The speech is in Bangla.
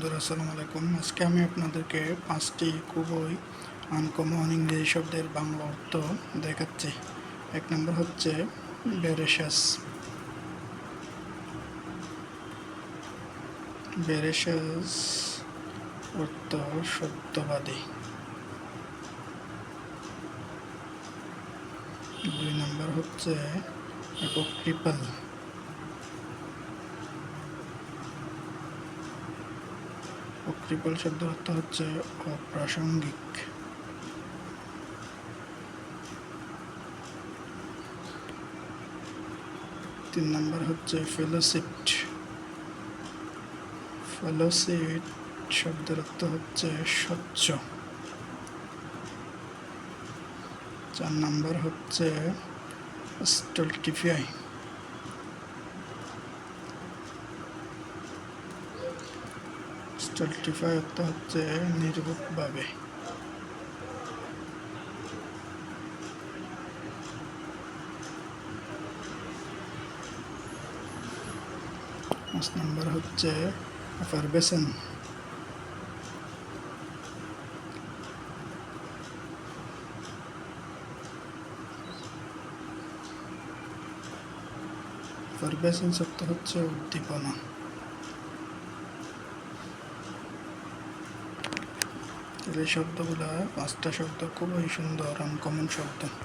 বন্ধুরা, আসসালামু আলাইকুম। আজকে আমি আপনাদেরকে পাঁচটি খুবই আনকমন ইংরেজি শব্দের বাংলা অর্থ দেখাচ্ছি। এক নম্বর হচ্ছে বেরেশাস বেরেশাস অর্থ সত্যবাদী। দুই নম্বর হচ্ছে অ্যাপোক্রিপাল অক্রিপাল শব্দ অর্থ হচ্ছে অপ্রাসঙ্গিক। তিন নম্বর হচ্ছে ফেলোসিট ফেলোসিট শব্দের অর্থ হচ্ছে স্বচ্ছ। চার নম্বর হচ্ছে স্টলটিফাই স্টলটিফাই অর্থ হচ্ছে নির্ভুকভাবে পাঁচ নম্বর হচ্ছে ফারবেসন ফারবেসন শব্দ হচ্ছে উদ্দীপনা। এই শব্দগুলা পাঁচটা শব্দ খুবই সুন্দর আনকমন শব্দ।